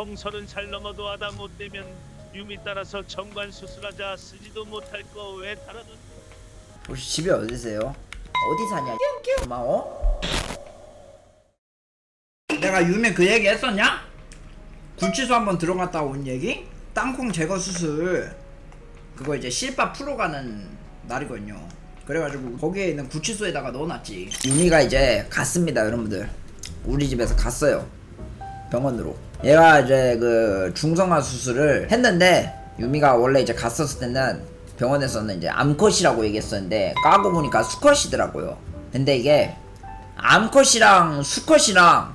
형 서른 살 넘어도 하다 못 되면 유미 따라서 정관 수술하자 쓰지도 못할 거 왜 달아둔 혹시 집이 어디세요? 어디 사냐? 고마워. 내가 유미 그 얘기 했었냐? 굴치소 한번 들어갔다 온 얘기? 땅콩 제거 수술 그거 이제 실밥 풀어 가는 날이거든요. 그래가지고 거기에 있는 구치소에다가 넣어놨지. 유미가 이제 갔습니다, 여러분들. 우리 집에서 갔어요. 병원으로. 얘가 이제 그 중성화 수술을 했는데 유미가 원래 이제 갔었을 때는 병원에서는 이제 암컷이라고 얘기했었는데 까고 보니까 수컷이더라고요. 근데 이게 암컷이랑 수컷이랑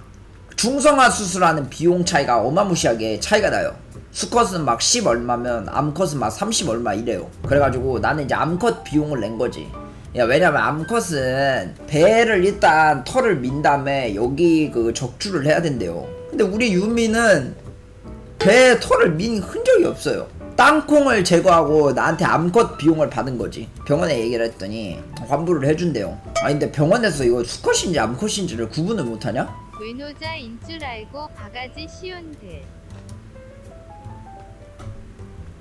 중성화 수술하는 비용 차이가 어마무시하게 차이가 나요. 수컷은 막 10 얼마면 암컷은 막 30 얼마 이래요. 그래가지고 나는 이제 암컷 비용을 낸 거지. 야, 왜냐면 암컷은 배를 일단 털을 민 다음에 여기 그 적출을 해야 된대요. 근데 우리 유미는 배에 털을 민 흔적이 없어요. 땅콩을 제거하고 나한테 암컷 비용을 받은 거지. 병원에 얘기를 했더니 환불을 해준대요. 아니 근데 병원에서 이거 수컷인지 암컷인지를 구분을 못하냐? 외노자인 줄 알고 바가지 씌운 듯.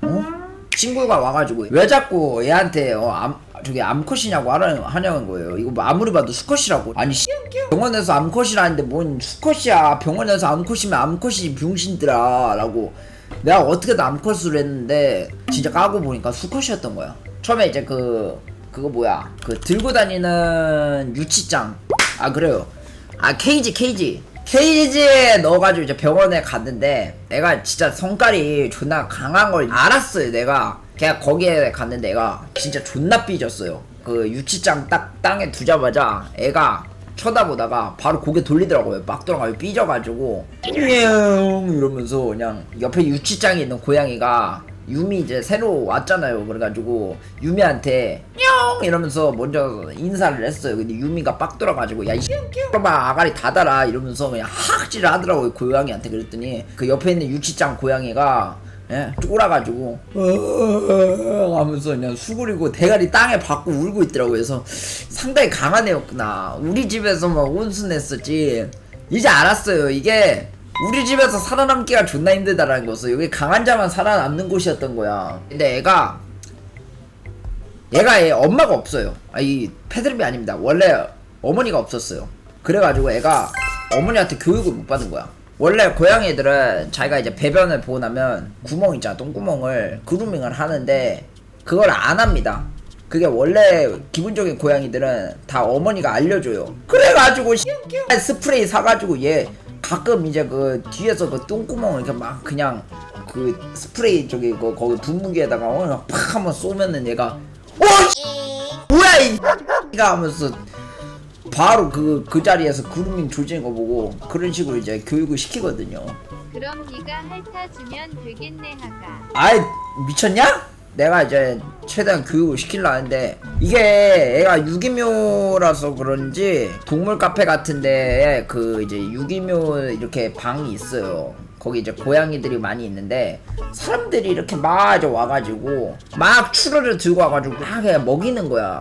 어? 친구가 와가지고 왜 자꾸 얘한테 어, 암, 저기 암컷이냐고 하냐는 거예요. 이거 뭐 아무리 봐도 수컷이라고. 아니 씨, 병원에서 암컷이라는데 뭔 수컷이야. 병원에서 암컷이면 암컷이 병신들아라고. 내가 어떻게든 암컷을 했는데 진짜 까고 보니까 수컷이었던 거야. 처음에 이제 그 그거 뭐야 그 들고 다니는 유치장 아 그래요 아 케이지 케이지 케이지에 넣어가지고 이제 병원에 갔는데 애가 진짜 성깔이 존나 강한 걸 알았어요 내가 걔가 거기에 갔는데 애가 진짜 존나 삐졌어요. 그 유치장 딱 땅에 두자마자 애가 쳐다보다가 바로 고개 돌리더라고요. 막 돌아가요 삐져가지고 냥 이러면서 그냥 옆에 유치장에 있는 고양이가 유미 이제 새로 왔잖아요. 그래가지고 유미한테 냥 이러면서 먼저 인사를 했어요. 근데 유미가 빡 돌아가지고 야이 봐 아가리 닫아라 이러면서 그냥 학질을 하더라고요 고양이한테. 그랬더니 그 옆에 있는 유치장 고양이가 예, 쫄아가지고 으 하면서 그냥 수그리고 대가리 땅에 박고 울고 있더라고요. 그래서 상당히 강한 애였구나 우리 집에서만 온순했었지. 이제 알았어요. 이게 우리 집에서 살아남기가 존나 힘들다라는 것을 여기 강한 자만 살아남는 곳이었던 거야. 근데 애가 얘가 얘 엄마가 없어요. 아이 패드립이 아닙니다. 원래 어머니가 없었어요. 그래가지고 애가 어머니한테 교육을 못 받은 거야 원래 고양이들은 자기가 이제 배변을 보고 나면 구멍 있잖아 똥구멍을. 그루밍을 하는데 그걸 안 합니다. 그게 원래 기본적인 고양이들은 다 어머니가 알려줘요. 그래가지고 스프레이 사가지고 얘 가끔 이제 그 뒤에서 그 똥구멍을 이렇게 막 그냥 그 스프레이 저기 그 거기 분무기에다가 어, 팍 한번 쏘면은 얘가 오 뭐야 이가 하면서 바로 그, 그 자리에서 그루밍 조지는 거 보고 그런 식으로 이제 교육을 시키거든요. 그럼 네가 핥아 주면 되겠네 하가. 아이, 미쳤냐? 내가 이제 최대한 교육을 시키려 하는데 이게 애가 유기묘라서 그런지 동물 카페 같은데 그 이제 유기묘 이렇게 방이 있어요. 거기 이제 고양이들이 많이 있는데 사람들이 이렇게 막 와가지고 막 추루를 들고 와가지고 막 그냥 먹이는 거야.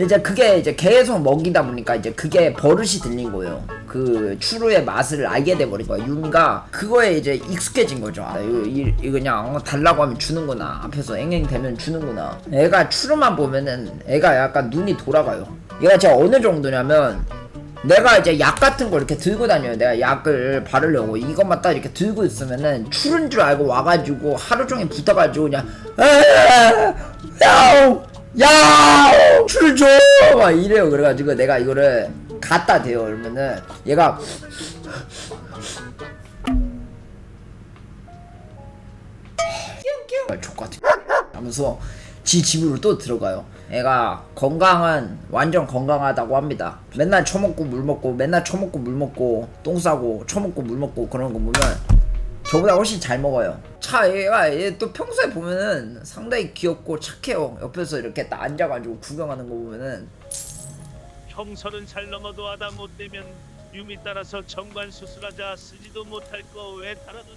이제 그게 이제 계속 먹이다 보니까 이제 그게 버릇이 들린 거예요. 그 추루의 맛을 알게 돼버린 거야. 유미가 그거에 이제 익숙해진 거죠. 아, 이거, 이, 이거 그냥 어, 달라고 하면 주는구나. 앞에서 앵앵 대면 주는구나. 애가 추루만 보면은 애가 약간 눈이 돌아가요. 얘가 진짜 어느 정도냐면 내가 이제 약 같은 거 이렇게 들고 다녀요. 내가 약을 바르려고 이것만 딱 이렇게 들고 있으면은 추른 줄 알고 와가지고 하루 종일 붙어가지고 그냥 야옹 야옹 출줘막 이래요. 그래가지고 내가 이거를 갖다 대요. 그러면은 얘가 족같은 하면서 지 집으로 또 들어가요. 애가 건강은 완전 건강하다고 합니다. 맨날 처먹고 물 먹고 맨날 처먹고 물 먹고 똥 싸고 처먹고 물 먹고 그런 거 보면 저보다 훨씬 잘 먹어요. 차 얘가 얘 또 평소에 보면은 상당히 귀엽고 착해요. 옆에서 이렇게 딱 앉아가지고 구경하는 거 보면은. 형 서른 살 넘어도 하다 못 되면 유미 따라서 정관 수술하자 쓰지도 못할 거 왜 달아둔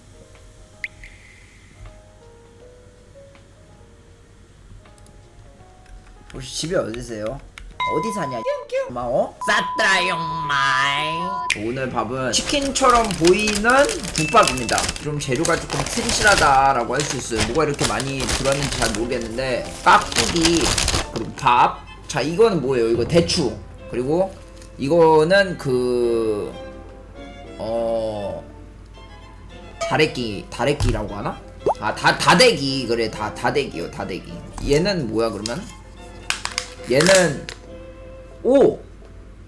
혹시 집이 어디세요? 어디 사냐? 고마워. 싸트라용 마이 오늘 밥은 치킨처럼 보이는 국밥입니다. 좀 재료가 조금 튼실하다라고 할 수 있어요. 뭐가 이렇게 많이 들었는지 잘 모르겠는데 깍두기 그리고 밥 자 이거는 뭐예요? 이거 대추. 그리고 이거는 그 어... 다래끼 다래끼라고 하나? 아다 다대기. 그래 다 다대기요 다대기. 얘는 뭐야 그러면? 얘는 오!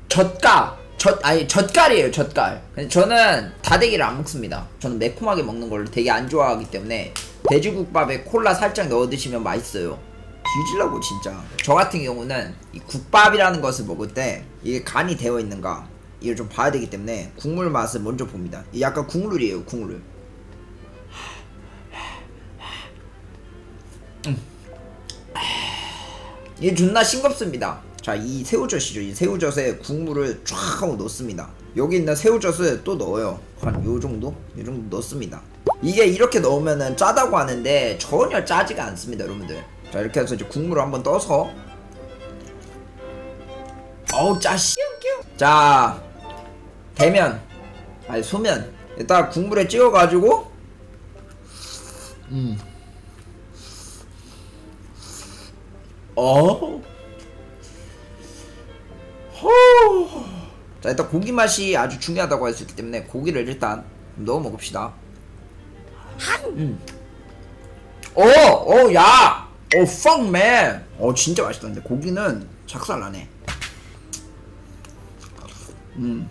젓가 젓 아니 젓갈이에요 젓갈. 근데 저는 다대기를 안 먹습니다. 저는 매콤하게 먹는 걸 되게 안 좋아하기 때문에 돼지국밥에 콜라 살짝 넣어 드시면 맛있어요. 뒤질라고 진짜. 저 같은 경우는 이 국밥이라는 것을 먹을 때 이게 간이 되어 있는가 이걸 좀 봐야 되기 때문에 국물 맛을 먼저 봅니다. 이 약간 국물이에요 국물 이게 존나 싱겁습니다. 자, 이 새우젓이죠. 이 새우젓에 국물을 쫙 하고 넣습니다. 여기 있는 새우젓을 또 넣어요. 한 요 정도? 요 정도 넣습니다. 이게 이렇게 넣으면은 짜다고 하는데 전혀 짜지가 않습니다, 여러분들. 자, 이렇게 해서 이제 국물을 한번 떠서 어우, 짜시. 자, 대면 아니 소면 일단 국물에 찍어가지고 음. 어? 자 일단 고기 맛이 아주 중요하다고 할 수 있기 때문에 고기를 일단 넣어 먹읍시다. 음. 어, 어, 야, 어, fuck man. 어, 진짜 맛있다. 근데 고기는 작살나네. 음.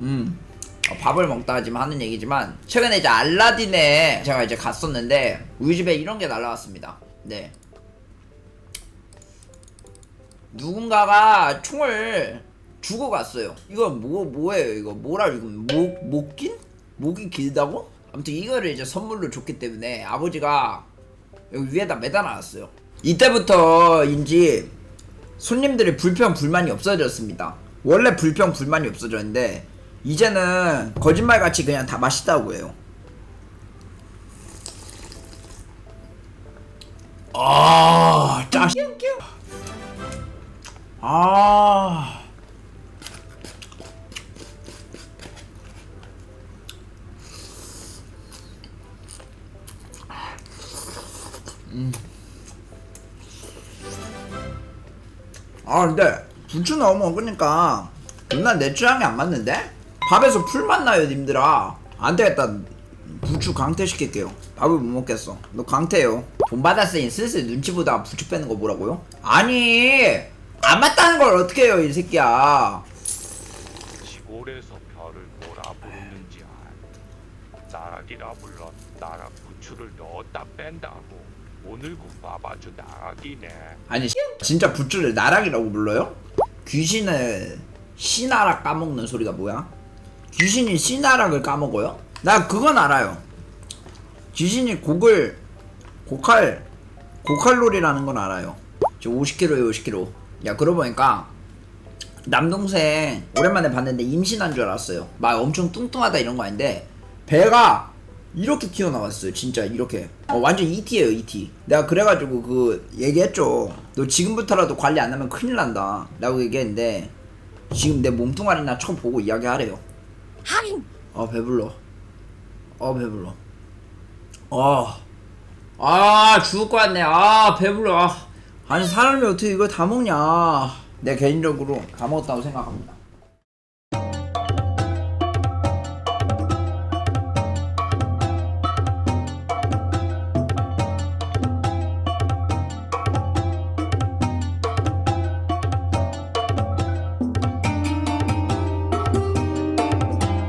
음. 어, 밥을 먹다가 지금 하는 얘기지만 최근에 이제 알라딘에 제가 이제 갔었는데 우리 집에 이런 게 날라왔습니다. 네. 누군가가 총을 주고 갔어요. 이거 뭐 뭐예요? 이거 뭐라 이거 목 목긴? 목이 길다고? 아무튼 이거를 이제 선물로 줬기 때문에 아버지가 여기 위에다 매달아놨어요. 이때부터인지 손님들의 불평 불만이 없어졌습니다. 원래 불평 불만이 없어졌는데 이제는 거짓말 같이 그냥 다 맛있다고 해요. 아, 짜. 아. 아 근데 부추 넣어 먹으니까 존나 내 취향이 안 맞는데? 밥에서 풀맛 나요 님들아 안 되겠다 부추 강퇴 시킬게요 밥을 못 먹겠어 너 강퇴요 돈 받았으니 슬슬 눈치 보다가 부추 빼는 거 뭐라고요? 아니 안 맞다는 걸 어떻게 해요 이 새끼야 시골에서 별을 뭐라 부르는지 알. 나락이라 불러 나락 부추를 넣었다 뺀다고. 오늘 국밥 아주 나락이네. 아니 진짜 부추를 나락이라고 불러요? 귀신을 씨나락 까먹는 소리가 뭐야? 귀신이 씨나락을 까먹어요? 나 그건 알아요. 귀신이 곡을 고칼 고칼로리라는 건 알아요. 저 50kg에 50kg 야 그러고 보니까 남동생 오랜만에 봤는데 임신한 줄 알았어요. 막 엄청 뚱뚱하다 이런 거 아닌데 배가 이렇게 튀어나왔어요. 진짜 이렇게. 어, 완전 ET예요 ET 내가 그래가지고 그 얘기했죠. 너 지금부터라도 관리 안 하면 큰일 난다. 라고 얘기했는데 지금 내 몸뚱아리나 쳐보고 이야기하래요. 하긴. 어 배불러 어 배불러. 어. 아 죽을 것 같네. 아 배불러. 아니 사람이 어떻게 이걸 다 먹냐. 내 개인적으로 다 먹었다고 생각합니다